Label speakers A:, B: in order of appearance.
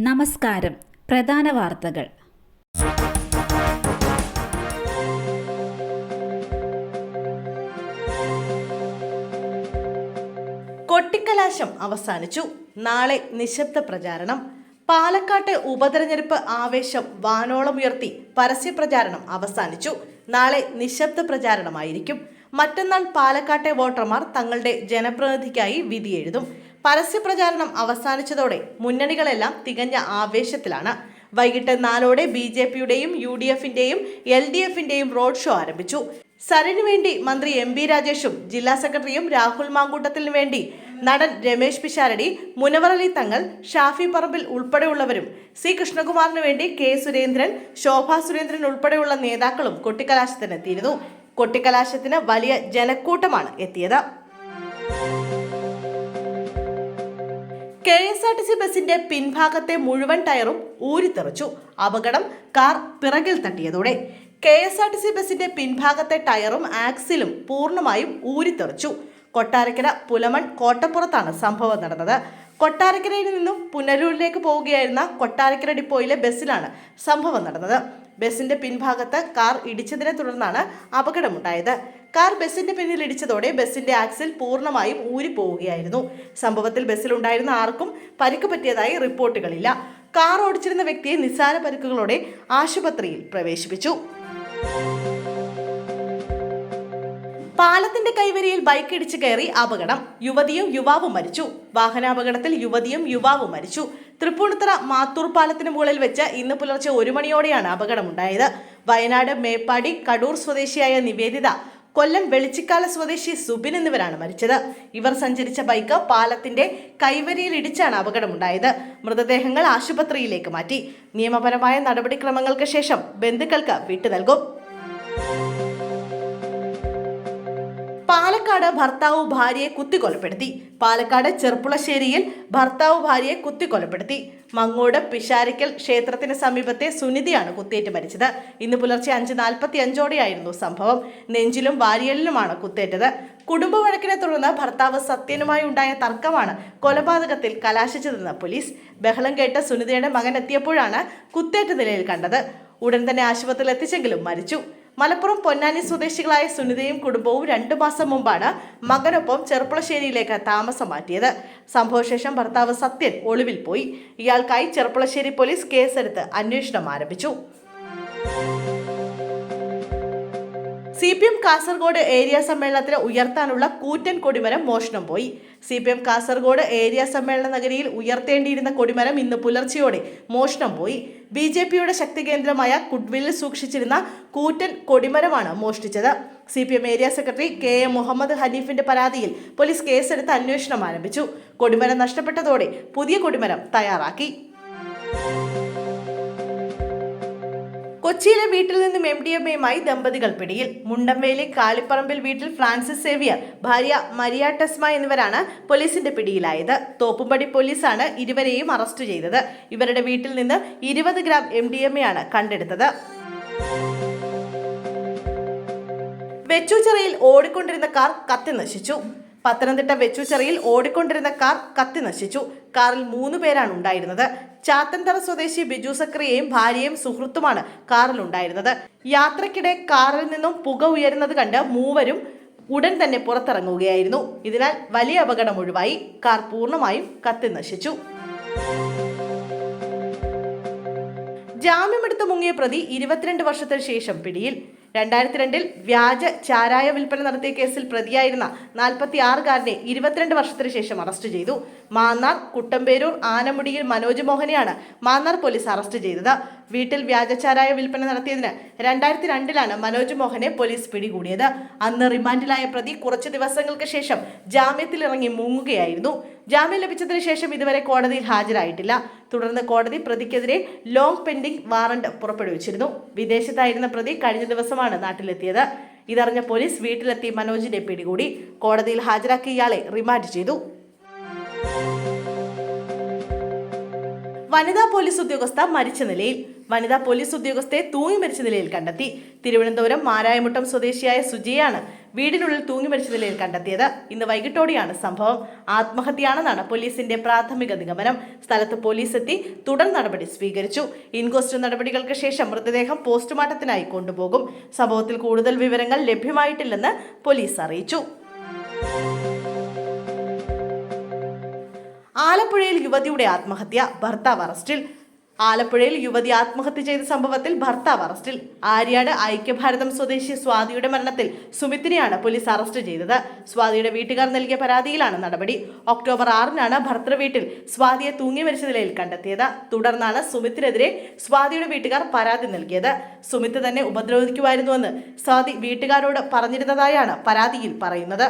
A: നമസ്കാരം. പ്രധാന വാർത്തകൾ.
B: കൊട്ടിക്കലാശം അവസാനിച്ചു. നാളെ നിശബ്ദ പ്രചാരണം. പാലക്കാട്ടെ ഉപതെരഞ്ഞെടുപ്പ് ആവേശം വാനോളമുയർത്തി പരസ്യപ്രചാരണം പരസ്യ പ്രചാരണം അവസാനിച്ചു. നാളെ നിശബ്ദ പ്രചാരണമായിരിക്കും. മറ്റന്നാൾ പാലക്കാട്ടെ വോട്ടർമാർ തങ്ങളുടെ ജനപ്രതിനിധിക്കായി വിധി എഴുതും പരസ്യ അവസാനിച്ചതോടെ മുന്നണികളെല്ലാം തികഞ്ഞ ആവേശത്തിലാണ്. വൈകിട്ട് നാലോടെ ബി ജെ പിയുടെയും യു ഡി എഫിന്റെയും എൽ ഡി എഫിന്റെയും റോഡ് ഷോ ആരംഭിച്ചു. സരനു വേണ്ടി മന്ത്രി എം ബി രാജേഷും ജില്ലാ സെക്രട്ടറിയും രാഹുൽ മാങ്കൂട്ടത്തിനു വേണ്ടി നടൻ രമേശ് പിഷാരടി മുനവർ അലി തങ്ങൾ ഷാഫി പറമ്പിൽ ഉൾപ്പെടെയുള്ളവരും സി കൃഷ്ണകുമാറിനു വേണ്ടി കെ സുരേന്ദ്രൻ ശോഭാ സുരേന്ദ്രൻ ഉൾപ്പെടെയുള്ള നേതാക്കളും കൊട്ടിക്കലാശത്തിനെത്തിയിരുന്നു. കൊട്ടിക്കലാശത്തിന് വലിയ ജനക്കൂട്ടമാണ് എത്തിയത്. K S R T C ബസിന്റെ പിൻഭാഗത്തെ മുഴുവൻ ടയറും ഊരിത്തെറിച്ചു. അപകടം കാർ പിറകിൽ തട്ടിയതോടെ K S R T C ബസിന്റെ പിൻഭാഗത്തെ ടയറും ആക്സിലും പൂർണമായും ഊരിത്തെറിച്ചു. കൊട്ടാരക്കര പുലമൺ കോട്ടപ്പുറത്താണ് സംഭവം നടന്നത്. കൊട്ടാരക്കരയിൽ നിന്നും പുനലൂരിലേക്ക് പോവുകയായിരുന്ന കൊട്ടാരക്കര ഡിപ്പോയിലെ ബസ്സിലാണ് സംഭവം നടന്നത്. ബസിന്റെ പിൻഭാഗത്ത് കാർ ഇടിച്ചതിനെ തുടർന്നാണ് അപകടമുണ്ടായത്. കാർ ബസിന്റെ പിന്നിൽ ഇടിച്ചതോടെ ബസിന്റെ ആക്സിൽ പൂർണമായും ഊരിപ്പോവുകയായിരുന്നു. സംഭവത്തിൽ ബസ്സിലുണ്ടായിരുന്ന ആർക്കും പരിക്ക് പറ്റിയതായി റിപ്പോർട്ടുകളില്ല. കാർ ഓടിച്ചിരുന്ന വ്യക്തിയെ നിസ്സാര പരിക്കുകളോടെ ആശുപത്രിയിൽ പ്രവേശിപ്പിച്ചു. പാലത്തിന്റെ കൈവരിയിൽ ബൈക്ക് ഇടിച്ച് കയറി അപകടം. യുവതിയും യുവാവും മരിച്ചു. വാഹനാപകടത്തിൽ യുവതിയും യുവാവും മരിച്ചു. തൃപ്പൂണിത്തറ മാത്തൂർ പാലത്തിന് മുകളിൽ വെച്ച് ഇന്ന് പുലർച്ചെ ഒരു മണിയോടെയാണ് അപകടമുണ്ടായത്. വയനാട് മേപ്പാടി കടൂർ സ്വദേശിയായ നിവേദിത കൊല്ലം വെളിച്ചിക്കാല സ്വദേശി സുബിൻ എന്നിവരാണ് മരിച്ചത്. ഇവർ സഞ്ചരിച്ച ബൈക്ക് പാലത്തിന്റെ കൈവരിയിൽ ഇടിച്ചാണ് അപകടമുണ്ടായത്. മൃതദേഹങ്ങൾ ആശുപത്രിയിലേക്ക് മാറ്റി. നിയമപരമായ നടപടിക്രമങ്ങൾക്ക് ശേഷം ബന്ധുക്കൾക്ക് വിട്ടു നൽകും. പാലക്കാട് ഭർത്താവ് ഭാര്യയെ കുത്തിക്കൊലപ്പെടുത്തി. പാലക്കാട് ചെർപ്പുളശ്ശേരിയിൽ ഭർത്താവ് ഭാര്യയെ കുത്തിക്കൊലപ്പെടുത്തി. മങ്ങോട് പിഷാരിക്കൽ ക്ഷേത്രത്തിന് സമീപത്തെ സുനിധിയാണ് കുത്തേറ്റ് മരിച്ചത്. ഇന്ന് പുലർച്ചെ അഞ്ച് നാൽപ്പത്തി അഞ്ചോടെയായിരുന്നു സംഭവം. നെഞ്ചിലും വാരിയലിലുമാണ് കുത്തേറ്റത്. കുടുംബ വഴക്കിനെ തുടർന്ന് ഭർത്താവ് സത്യനുമായി ഉണ്ടായ തർക്കമാണ് കൊലപാതകത്തിൽ കലാശിച്ചതെന്ന് പോലീസ്. ബഹളം കേട്ട് സുനിതയുടെ മകൻ എത്തിയപ്പോഴാണ് കുത്തേറ്റ നിലയിൽ കണ്ടത്. ഉടൻ തന്നെ ആശുപത്രിയിൽ എത്തിച്ചെങ്കിലും മരിച്ചു. മലപ്പുറം പൊന്നാനി സ്വദേശികളായ സുനിതയും കുടുംബവും രണ്ടു മാസം മുമ്പാണ് മകനൊപ്പം ചെറുപ്പുളശ്ശേരിയിലേക്ക് താമസം മാറ്റിയത്. സംഭവശേഷം ഭർത്താവ് സത്യൻ ഒളിവിൽ പോയി. ഇയാൾക്കായി ചെറുപ്പുളശ്ശേരി പോലീസ് കേസെടുത്ത് അന്വേഷണം ആരംഭിച്ചു. C P M Kasaragod area സമ്മേളനത്തിന് ഉയർത്താനുള്ള കൂറ്റൻ കൊടിമരം മോഷണം പോയി. C P M Kasaragod area സമ്മേളന നഗരിയിൽ ഉയർത്തേണ്ടിയിരുന്ന കൊടിമരം ഇന്ന് പുലർച്ചെയോടെ മോഷണം പോയി. ബി ജെ പിയുടെ ശക്തി കേന്ദ്രമായ കുഡ്വില്ലിൽ സൂക്ഷിച്ചിരുന്ന കൂറ്റൻ കൊടിമരമാണ് മോഷ്ടിച്ചത്. C P M area secretary K A Muhammad ഹനീഫിന്റെ പരാതിയിൽ പോലീസ് കേസെടുത്ത് അന്വേഷണം ആരംഭിച്ചു. കൊടിമരം നഷ്ടപ്പെട്ടതോടെ പുതിയ കൊടിമരം തയ്യാറാക്കി. കൊച്ചിയിലെ വീട്ടിൽ നിന്നും എം ഡി എം ദമ്പതികൾ പിടിയിൽ. മുണ്ടംവേലി കാളിപ്പറമ്പിൽ വീട്ടിൽ ഫ്രാൻസിസ് സേവിയർ ഭാര്യ മരിയ ടെസ്മ എന്നിവരാണ് പോലീസിന്റെ പിടിയിലായത്. തോപ്പുംപടി പോലീസാണ് ഇരുവരെയും അറസ്റ്റ് ചെയ്തത്. ഇവരുടെ വീട്ടിൽ നിന്ന് ഇരുപത് gram M D M A ആണ് കണ്ടെടുത്തത്. വെച്ചൂച്ചിറയിൽ ഓടിക്കൊണ്ടിരുന്ന കാർ കത്തി നശിച്ചു. പത്തനംതിട്ട വെച്ചുചെറിയിൽ ഓടിക്കൊണ്ടിരുന്ന കാർ കത്തി നശിച്ചു. കാറിൽ മൂന്ന് പേരാണ് ഉണ്ടായിരുന്നത്. ചാത്തൻതറ സ്വദേശി ബിജു സക്രിയയും ഭാര്യയും സുഹൃത്തുമാണ് കാറിൽ ഉണ്ടായിരുന്നത്. യാത്രക്കിടെ കാറിൽ നിന്നും പുക ഉയരുന്നത് കണ്ട് മൂവരും ഉടൻ തന്നെ പുറത്തിറങ്ങുകയായിരുന്നു. ഇതിനാൽ വലിയ അപകടം ഒഴിവായി. കാർ പൂർണമായും കത്തി നശിച്ചു. ജാമ്യമെടുത്ത് മുങ്ങിയ പ്രതി ഇരുപത്തിരണ്ട് വർഷത്തിന് ശേഷം പിടിയിൽ. രണ്ടായിരത്തി രണ്ടിൽ വ്യാജ ചാരായ വിൽപ്പന നടത്തിയ കേസിൽ പ്രതിയായിരുന്ന നാൽപ്പത്തി ആറുകാരനെ ഇരുപത്തിരണ്ട് വർഷത്തിന് ശേഷം അറസ്റ്റ് ചെയ്തു. മാന്നാർ കുട്ടമ്പേരൂർ ആനമുടിയിൽ മനോജ് മോഹനെയാണ് മാന്നാർ പോലീസ് അറസ്റ്റ് ചെയ്തത്. വീട്ടിൽ വ്യാജ ചാരായ വിൽപ്പന നടത്തിയതിന് രണ്ടായിരത്തി രണ്ടിലാണ് മനോജ് മോഹനെ പോലീസ് പിടികൂടിയത്. അന്ന് റിമാൻഡിലായ പ്രതി കുറച്ച് ദിവസങ്ങൾക്ക് ശേഷം ജാമ്യത്തിലിറങ്ങി മുങ്ങുകയായിരുന്നു. ജാമ്യം ലഭിച്ചതിന് ശേഷം ഇതുവരെ കോടതിയിൽ ഹാജരായിട്ടില്ല. തുടർന്ന് കോടതി പ്രതിക്കെതിരെ ലോങ് പെൻഡിംഗ് വാറണ്ട് പുറപ്പെടുവിച്ചിരുന്നു. വിദേശത്തായിരുന്ന പ്രതി കഴിഞ്ഞ ദിവസമാണ് നാട്ടിലെത്തിയത്. ഇതറിഞ്ഞ പോലീസ് വീട്ടിലെത്തി മനോജിനെ പിടികൂടി. കോടതിയിൽ ഹാജരാക്കി ഇയാളെ റിമാൻഡ് ചെയ്തു. വനിതാ പോലീസ് ഉദ്യോഗസ്ഥ മരിച്ച നിലയിൽ വനിതാ പോലീസ് ഉദ്യോഗസ്ഥയെ തൂങ്ങി മരിച്ച നിലയിൽ കണ്ടെത്തി. തിരുവനന്തപുരം മാരായമുട്ടം സ്വദേശിയായ സുജിയാണ് വീടിനുള്ളിൽ തൂങ്ങി മരിച്ച നിലയിൽ കണ്ടെത്തിയത്. ഇന്ന് വൈകിട്ടോടെയാണ് സംഭവം. ആത്മഹത്യയാണെന്നാണ് പോലീസിന്റെ പ്രാഥമിക നിഗമനം. സ്ഥലത്ത് പോലീസ് എത്തി തുടർ നടപടി സ്വീകരിച്ചു. ഇൻക്വസ്റ്റ് നടപടികൾക്ക് ശേഷം മൃതദേഹം പോസ്റ്റ്മോർട്ടത്തിനായി കൊണ്ടുപോകും. സംഭവത്തിൽ കൂടുതൽ വിവരങ്ങൾ ലഭ്യമായിട്ടില്ലെന്ന് പോലീസ് അറിയിച്ചു. ആലപ്പുഴയിൽ യുവതിയുടെ ആത്മഹത്യ. ഭർത്താവ് അറസ്റ്റിൽ. ആലപ്പുഴയിൽ യുവതി ആത്മഹത്യ ചെയ്ത സംഭവത്തിൽ ഭർത്താവ് അറസ്റ്റിൽ. ആര്യാട് ഐക്യഭാരതം സ്വദേശി സ്വാതിയുടെ മരണത്തിൽ സുമിത്തിനെയാണ് പോലീസ് അറസ്റ്റ് ചെയ്തത്. സ്വാതിയുടെ വീട്ടുകാർ നൽകിയ പരാതിയിലാണ് നടപടി. ഒക്ടോബർ ആറിനാണ് ഭർത്തൃ വീട്ടിൽ സ്വാതിയെ തൂങ്ങി മരിച്ച നിലയിൽ കണ്ടെത്തിയത്. തുടർന്നാണ് സുമിത്തിനെതിരെ സ്വാതിയുടെ വീട്ടുകാർ പരാതി നൽകിയത്. സുമിത്ത് തന്നെ ഉപദ്രവിക്കുമായിരുന്നുവെന്ന് സ്വാതി വീട്ടുകാരോട് പറഞ്ഞിരുന്നതായാണ് പരാതിയിൽ പറയുന്നത്.